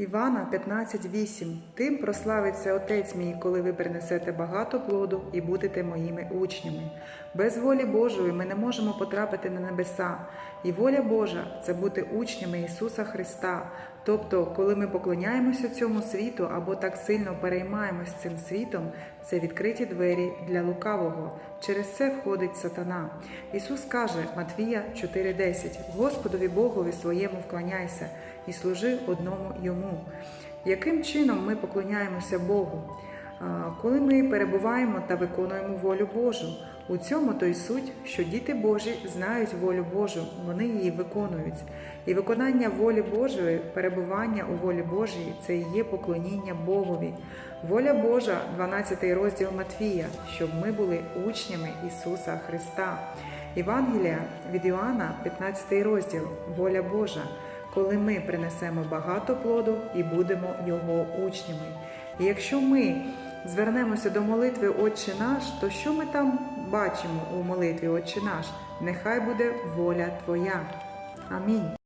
Івана 15.8 Тим прославиться Отець мій, коли ви принесете багато плоду і будете моїми учнями. Без волі Божої ми не можемо потрапити на небеса. І воля Божа це бути учнями Ісуса Христа. Тобто, коли ми поклоняємося цьому світу або так сильно переймаємось цим світом, це відкриті двері для лукавого. Через це входить сатана. Ісус каже Матвія 4:10 Господові Богові своєму вклоняйся і служи одному йому. Яким чином ми поклоняємося Богу? Коли ми перебуваємо та виконуємо волю Божу, у цьому то й суть, що діти Божі знають волю Божу, вони її виконують. І виконання волі Божої, перебування у волі Божій це і є поклоніння Богові. Воля Божа, 12 розділ Матвія, щоб ми були учнями Ісуса Христа. Євангелія від Іоанна, 15 розділ, воля Божа, коли ми принесемо багато плоду і будемо Його учнями. І якщо ми звернемося до молитви Отче наш, то що ми там бачимо у молитві Отче наш? Нехай буде воля Твоя. Амінь.